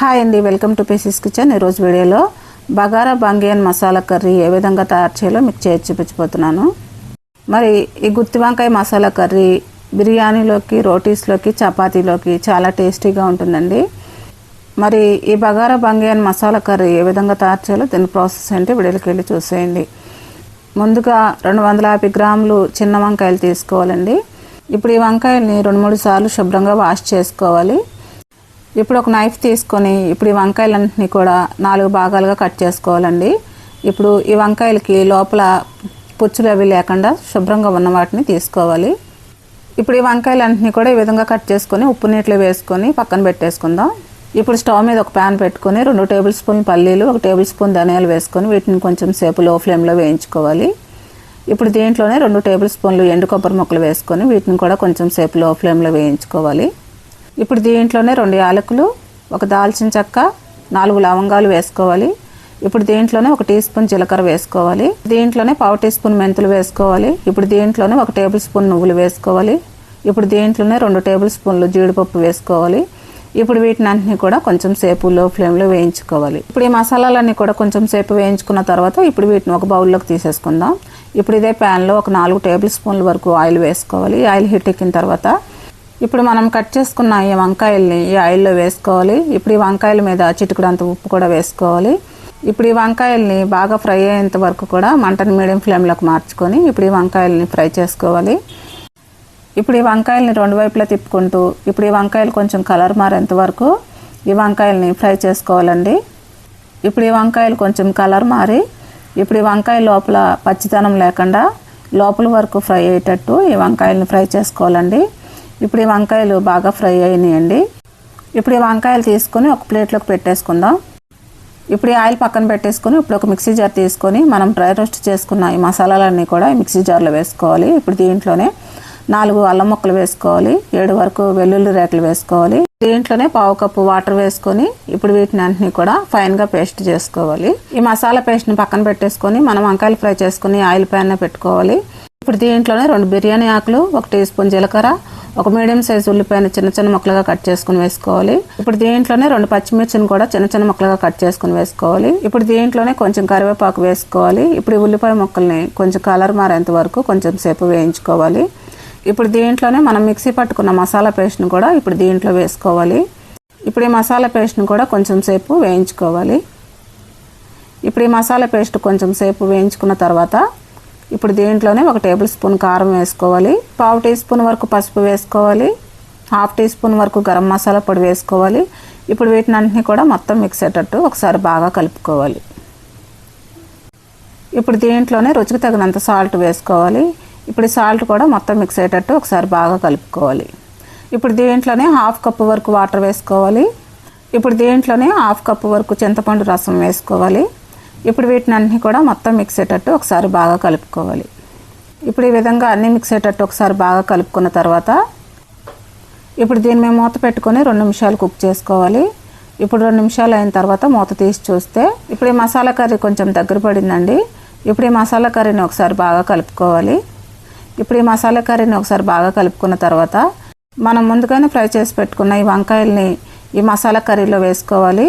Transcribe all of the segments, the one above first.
Hi అండి welcome to Pisces kitchen ఈరోజు వీడియోలో బగారా బంగియన్ మసాలా కర్రీ ఏ విధంగా తయారు చేయాలో మీకు చేసి చూపించబోతున్నాను. మరి ఈ గుత్తి వంకాయ మసాలా కర్రీ బిర్యానీలోకి రోటీస్లోకి చపాతీలోకి చాలా టేస్టీగా ఉంటుందండి. మరి ఈ బగారా బంగియన్ మసాలా కర్రీ ఏ విధంగా తయారు చేయాలో దీని ప్రాసెస్ ఏంటి వీడియోకి వెళ్ళి చూసేయండి. ముందుగా రెండు వందల యాభై గ్రాములు చిన్న వంకాయలు తీసుకోవాలండి. ఇప్పుడు ఈ వంకాయల్ని రెండు మూడు సార్లు శుభ్రంగా వాష్ చేసుకోవాలి. ఇప్పుడు ఒక నైఫ్ తీసుకొని ఇప్పుడు ఈ వంకాయలన్నింటినీ కూడా నాలుగు భాగాలుగా కట్ చేసుకోవాలండి. ఇప్పుడు ఈ వంకాయలకి లోపల పుచ్చులు అవి లేకుండా శుభ్రంగా ఉన్న వాటిని తీసుకోవాలి. ఇప్పుడు ఈ వంకాయలన్నింటినీ కూడా ఈ విధంగా కట్ చేసుకొని ఉప్పు నీటిలో వేసుకొని పక్కన పెట్టేసుకుందాం. ఇప్పుడు స్టవ్ మీద ఒక ప్యాన్ పెట్టుకొని రెండు టేబుల్ స్పూన్ పల్లీలు ఒక టేబుల్ స్పూన్ ధనియాలు వేసుకొని వీటిని కొంచెం సేపు లో ఫ్లేమ్లో వేయించుకోవాలి. ఇప్పుడు దీంట్లోనే రెండు టేబుల్ స్పూన్లు ఎండు కొబ్బరి ముక్కలు వేసుకొని వీటిని కూడా కొంచెం సేపు లో ఫ్లేమ్లో వేయించుకోవాలి. ఇప్పుడు దీంట్లోనే రెండు యాలకులు ఒక దాల్చిన చెక్క నాలుగు లవంగాలు వేసుకోవాలి. ఇప్పుడు దీంట్లోనే ఒక టీ స్పూన్ జీలకర్ర వేసుకోవాలి. దీంట్లోనే పావు టీ స్పూన్ మెంతులు వేసుకోవాలి. ఇప్పుడు దీంట్లోనే ఒక టేబుల్ స్పూన్ నువ్వులు వేసుకోవాలి. ఇప్పుడు దీంట్లోనే రెండు టేబుల్ స్పూన్లు జీడిపప్పు వేసుకోవాలి. ఇప్పుడు వీటిని అన్నింటినీ కూడా కొంచెం సేపు లో ఫ్లేమ్లో వేయించుకోవాలి. ఇప్పుడు ఈ మసాలాలన్నీ కూడా కొంచెం సేపు వేయించుకున్న తర్వాత ఇప్పుడు వీటిని ఒక బౌల్లోకి తీసేసుకుందాం. ఇప్పుడు ఇదే ప్యాన్లో ఒక నాలుగు టేబుల్ స్పూన్ల వరకు ఆయిల్ వేసుకోవాలి. ఆయిల్ హీట్ ఎక్కిన తర్వాత ఇప్పుడు మనం కట్ చేసుకున్న ఈ వంకాయల్ని ఈ ఆయిల్లో వేసుకోవాలి. ఇప్పుడు ఈ వంకాయల మీద చిటికడంత ఉప్పు కూడా వేసుకోవాలి. ఇప్పుడు ఈ వంకాయల్ని బాగా ఫ్రై అయ్యేంత వరకు కూడా మంటను మీడియం ఫ్లేమ్లోకి మార్చుకొని ఇప్పుడు ఈ వంకాయల్ని ఫ్రై చేసుకోవాలి. ఇప్పుడు ఈ వంకాయల్ని రెండు వైపులా తిప్పుకుంటూ ఇప్పుడు ఈ వంకాయలు కొంచెం కలర్ మారేంత వరకు ఈ వంకాయల్ని ఫ్రై చేసుకోవాలండి. ఇప్పుడు ఈ వంకాయలు కొంచెం కలర్ మారి ఇప్పుడు ఈ వంకాయ లోపల పచ్చితనం లేకుండా లోపల వరకు ఫ్రై అయ్యేటట్టు ఈ వంకాయల్ని ఫ్రై చేసుకోవాలండి. ఇప్పుడు ఈ వంకాయలు బాగా ఫ్రై అయినాయండి. ఇప్పుడు ఈ వంకాయలు తీసుకొని ఒక ప్లేట్లోకి పెట్టేసుకుందాం. ఇప్పుడు ఈ ఆయిల్ పక్కన పెట్టేసుకొని ఇప్పుడు ఒక మిక్సీ జార్ తీసుకొని మనం డ్రై రోస్ట్ చేసుకున్న ఈ మసాలాలన్నీ కూడా ఈ మిక్సీ జార్లో వేసుకోవాలి. ఇప్పుడు దీంట్లోనే నాలుగు అల్లం ముక్కలు వేసుకోవాలి. ఏడు వరకు వెల్లుల్లి రేకులు వేసుకోవాలి. దీంట్లోనే పావు కప్పు వాటర్ వేసుకొని ఇప్పుడు వీటిని అన్నింటినీ కూడా ఫైన్గా పేస్ట్ చేసుకోవాలి. ఈ మసాలా పేస్ట్ని పక్కన పెట్టేసుకొని మనం వంకాయలు ఫ్రై చేసుకుని ఆయిల్ పైన పెట్టుకోవాలి. ఇప్పుడు దీంట్లోనే రెండు బిర్యానీ ఆకులు ఒక టీ స్పూన్ జీలకర్ర ఒక మీడియం సైజ్ ఉల్లిపాయను చిన్న చిన్న ముక్కలుగా కట్ చేసుకుని వేసుకోవాలి. ఇప్పుడు దీంట్లోనే రెండు పచ్చిమిర్చిని కూడా చిన్న చిన్న ముక్కలుగా కట్ చేసుకుని వేసుకోవాలి. ఇప్పుడు దీంట్లోనే కొంచెం కరివేపాకు వేసుకోవాలి. ఇప్పుడు ఈ ఉల్లిపాయ ముక్కల్ని కొంచెం కలర్ మారేంత వరకు కొంచెం సేపు వేయించుకోవాలి. ఇప్పుడు దీంట్లోనే మనం మిక్సీ పట్టుకున్న మసాలా పేస్ట్ని కూడా ఇప్పుడు దీంట్లో వేసుకోవాలి. ఇప్పుడు ఈ మసాలా పేస్ట్ని కూడా కొంచెం సేపు వేయించుకోవాలి. ఇప్పుడు ఈ మసాలా పేస్ట్ కొంచెం సేపు వేయించుకున్న తర్వాత ఇప్పుడు దీంట్లోనే ఒక టేబుల్ స్పూన్ కారం వేసుకోవాలి. పావు టీ స్పూన్ వరకు పసుపు వేసుకోవాలి. హాఫ్ టీ స్పూన్ వరకు గరం మసాలా పొడి వేసుకోవాలి. ఇప్పుడు వీటిని అన్నింటినీ కూడా మొత్తం మిక్స్ అయ్యేటట్టు ఒకసారి బాగా కలుపుకోవాలి. ఇప్పుడు దీంట్లోనే రుచికి తగినంత సాల్ట్ వేసుకోవాలి. ఇప్పుడు సాల్ట్ కూడా మొత్తం మిక్స్ అయ్యేటట్టు ఒకసారి బాగా కలుపుకోవాలి. ఇప్పుడు దీంట్లోనే హాఫ్ కప్పు వరకు వాటర్ వేసుకోవాలి. ఇప్పుడు దీంట్లోనే హాఫ్ కప్పు వరకు చింతపండు రసం వేసుకోవాలి. ఇప్పుడు వీటిని అన్నీ కూడా మొత్తం మిక్స్ అయ్యేటట్టు ఒకసారి బాగా కలుపుకోవాలి. ఇప్పుడు ఈ విధంగా అన్నీ మిక్స్ అయ్యేటట్టు ఒకసారి బాగా కలుపుకున్న తర్వాత ఇప్పుడు దీన్ని మేము మూత పెట్టుకొని రెండు నిమిషాలు కుక్ చేసుకోవాలి. ఇప్పుడు రెండు నిమిషాలు అయిన తర్వాత మూత తీసి చూస్తే ఇప్పుడు ఈ మసాలా కర్రీ కొంచెం దగ్గర పడిందండి. ఇప్పుడు ఈ మసాలా కర్రీని ఒకసారి బాగా కలుపుకోవాలి. ఇప్పుడు ఈ మసాలా కర్రీని ఒకసారి బాగా కలుపుకున్న తర్వాత మనం ముందుగానే ఫ్రై చేసి పెట్టుకున్న ఈ వంకాయల్ని ఈ మసాలా కర్రీలో వేసుకోవాలి.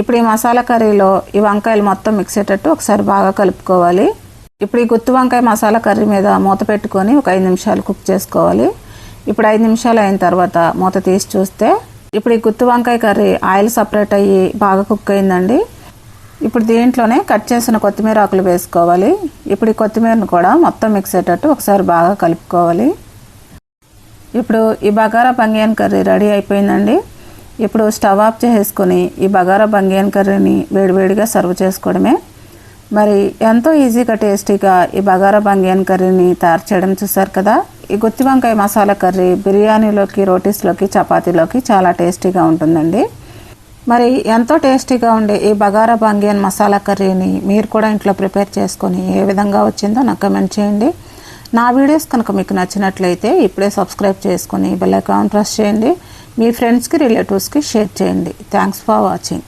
ఇప్పుడు ఈ మసాలా కర్రీలో ఈ వంకాయలు మొత్తం మిక్స్ అయ్యేటట్టు ఒకసారి బాగా కలుపుకోవాలి. ఇప్పుడు ఈ గుత్తి వంకాయ మసాలా కర్రీ మీద మూత పెట్టుకొని ఒక ఐదు నిమిషాలు కుక్ చేసుకోవాలి. ఇప్పుడు ఐదు నిమిషాలు అయిన తర్వాత మూత తీసి చూస్తే ఇప్పుడు ఈ గుత్తి వంకాయ కర్రీ ఆయిల్ సపరేట్ అయ్యి బాగా కుక్ అయిందండి. ఇప్పుడు దీంట్లోనే కట్ చేసిన కొత్తిమీర ఆకులు వేసుకోవాలి. ఇప్పుడు ఈ కొత్తిమీరను కూడా మొత్తం మిక్స్ అయ్యేటట్టు ఒకసారి బాగా కలుపుకోవాలి. ఇప్పుడు ఈ బగారా పంగియన్ కర్రీ రెడీ అయిపోయిందండి. ఇప్పుడు స్టవ్ ఆఫ్ చేసుకొని ఈ బగారా బంగియన్ కర్రీని వేడివేడిగా సర్వ్ చేసుకోవడమే. మరి ఎంతో ఈజీగా టేస్టీగా ఈ బగారా బంగియన్ కర్రీని తయారు చేయడం చూసారు కదా? ఈ గుత్తి వంకాయ మసాలా కర్రీ బిర్యానీలోకి రోటీస్లోకి చపాతీలోకి చాలా టేస్టీగా ఉంటుందండి. మరి ఎంతో టేస్టీగా ఉండే ఈ బగారా బంగియన్ మసాలా కర్రీని మీరు కూడా ఇంట్లో ప్రిపేర్ చేసుకొని ఏ విధంగా వచ్చిందో నాకు కమెంట్ చేయండి. నా వీడియోస్ కనుక మీకు నచ్చినట్లయితే ఇప్పుడే సబ్స్క్రైబ్ చేసుకొని బెల్ ఐకాన్ ప్రెస్ చేయండి. మీ ఫ్రెండ్స్కి రిలేటివ్స్కి షేర్ చేయండి. Thanks for watching